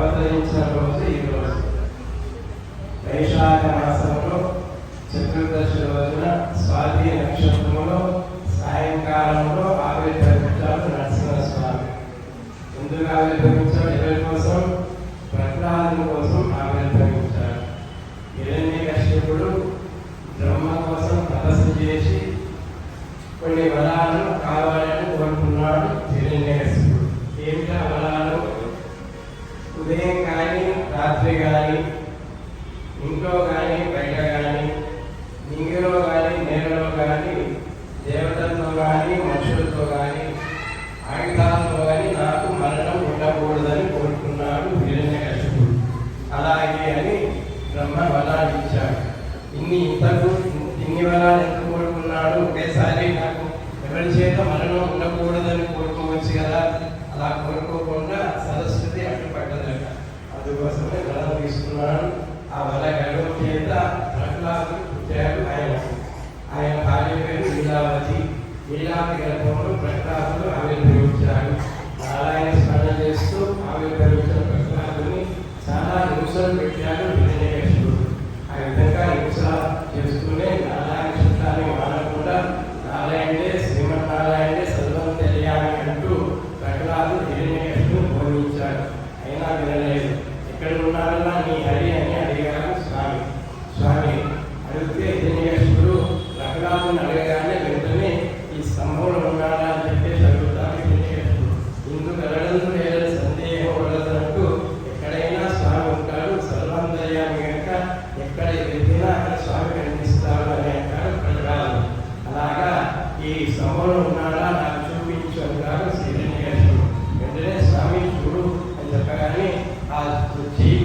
అవతరించిన రోజు ఈ రోజు వైశాఖ మాసంలో చతుర్దశి రోజున స్వాతి నక్షత్రంలో సాయంకాలంలో ఆవిర్భవించారు నరసింహస్వామి ఎందుకు ఆవిర్భవించాడు ఎవరి కోసం ప్రహ్లాదుని కోసం ఆవిర్భవించాడు హిరణ్య కశ్యపుడు బ్రహ్మ కోసం తపస్సు చేసి కొన్ని వరాలను కావాలని కోరుకున్నాడు హిరణ్యకశిపుడు ఏమిటా వరాలు ఉదయం కానీ రాత్రి కానీ ఇంట్లో కానీ బయట కానీ నింగిలో కానీ నేలలో కానీ దేవతలతో కానీ మనుషులతో కానీ ఆయుధాలతో కానీ నాకు మరణం ఉండకూడదని కోరుకున్నాడు హిరణ్యకశిపుడు అలాగే అని బ్రహ్మ వరాలు ఇచ్చాడు. ఇన్ని ఇంతకు ఇన్ని వరాలు ఎందుకు కోరుకున్నాడు? ఒకేసారి నాకు ఎవరి చేత మరణం ఉండకూడదని కోరుకోవచ్చు కదా? అలా కోరుకోకుండా సదస్సు అందుకోసమే వరం తీసుకున్నాడు. ఆ వర గడవ చేత ప్రహ్లాదు పుట్టాడు ఆయన ఆయన భార్య పేరు లీలావతి. లీలావతి గర్భంలో ప్రహ్లాదుడు ఆవిర్భవించాడు నారాయణ స్మరణ చేస్తూ ఆమె ఆవిర్భవించిన ప్రహ్లాదుని చాలా హింసలు పెట్టాడు. ఎక్కడ హరి అని అడిగాను స్వామి. స్వామి అడిగితే హిరణ్యకశిపుడు ప్రహ్లాదుని అడగగానే వెంటనే ఈ స్తంభంలో ఉన్నాడా అని చెప్పేసి అడుగుతాడు హిరణ్యకశిపుడు ఇందుకు వెళ్ళడం లేదని సందేహం ఎక్కడైనా స్వామి ఉంటాడు సర్వాంతర్యామి కనుక ఎక్కడ వెళ్ళినా అక్కడ స్వామి కనిపిస్తాడు అని అంటాడు అలాగా ఈ సభలో ఉన్నాడా నాకు చూపించు అంటారు శ్రీరంగేశ్వరుడు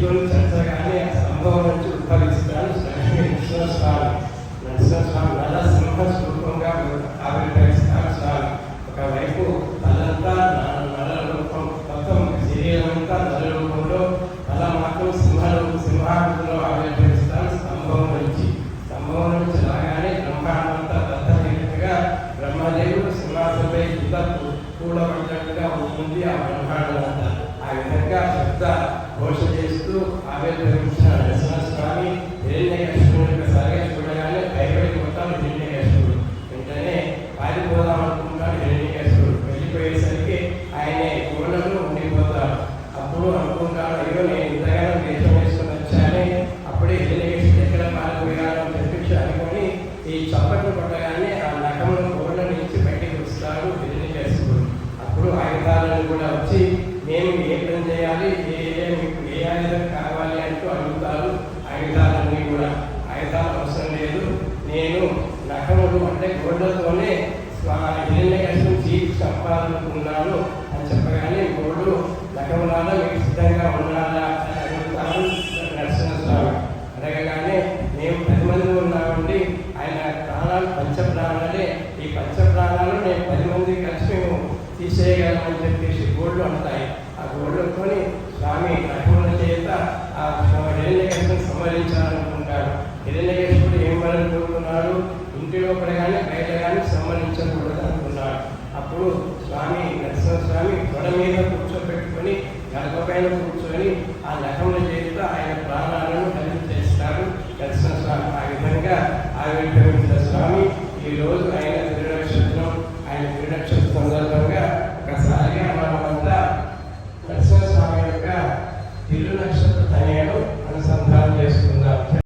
చేతులు చచ్చగానే ఆ సంభవం నుంచి ఉద్భవిస్తాడు నరసింహస్వామి నరసింహస్వామి నల్ల సింహ స్వరూపంగా ఆవిర్భవిస్తాడు స్వామి ఒకవైపు తలంతా నల్ల- నల్ల రూపం మొత్తం శరీరం అంతా నల్ల రూపంలో తల మాత్రం సింహ సింహాకృతిలో ఆవిర్భవిస్తాడు స్తంభం నుంచి స్తంభం నుంచి రాగానే బ్రహ్మాండంతా దత్తమైనట్టుగా బ్రహ్మదేవుడు సింహాసనపై కింద కూడబడినట్టుగా ఉంటుంది ఆ బ్రహ్మాండం అంతా ఆ విధంగా శబ్ద ఘోష చేస్తూ ఆవిర్భవించిన నరసింహస్వామి హిరణ్యకృష్ణుడు ఒకసారిగా చూడగానే భయపడి మొత్తం హిరణ్యకృష్ణుడు వెంటనే పారిపోదాం అనుకుంటాడు హిరణ్యకృష్ణుడు వెళ్ళిపోయేసరికి ఆయన గోడలో ఉండిపోతాడు. అప్పుడు అనుకుంటాడు అయ్యో నేను ఇంతగానో దేశం వచ్చానే అప్పుడే హిరణ్యకృష్ణుడు ఎక్కడ పారిపోయాడు అని అనుకొని ఈ చప్పట్లు కొట్టగానే ఆ నఖమును గోడ నుంచి బయటికి వస్తాడు హిరణ్యకృష్ణుడు అప్పుడు ఆయుధాలను కూడా వచ్చి మేము ఏ పని చేయాలి ఏ ఏ మీకు ఏ ఆయుధం కావాలి అంటూ అడుగుతారు ఆయుధాలన్నీ కూడా ఆయుధాలు అవసరం లేదు నేను నఖములు అంటే గోడలతోనే హిరణ్యకృష్ణుడు చీల్చి చంపాలనుకున్నాను అని చెప్పగానే గోడు నఖములాగా మీకు సిద్ధంగా ఉన్నారా అని అడుగుతారు నరసింహస్వామి. అడగగానే మేము పది మంది ఉన్నామండి. ఆయన ప్రాణాలు పంచ ప్రాణాలే ఈ పంచప్రాణాలు నేను పది మంది కలిసి మేము తీసేయగలమని చెప్పేసి గోళ్ళు అంటాయి. ఆ గోళ్ళతోని స్వామి నటుల చేత ఆ హిరణ్యకేశ్వరుని సంహరించాలనుకుంటాడు హిరణ్యకేశ్వరుడు ఏం వరం ఇంటి లోపల కానీ బయట కానీ సంహరించకూడదు అనుకున్నాడు. అప్పుడు స్వామి నరసింహస్వామి గొడ మీద కూర్చోబెట్టుకొని గడప పైన కూర్చొని ఆ నఖముల చేతితో ఆయన ప్రాణాలను కలిసి చేస్తాడు నరసింహస్వామి ఆ విధంగా ఆవిర్భవించిన స్వామి ఈ రోజు ఆయన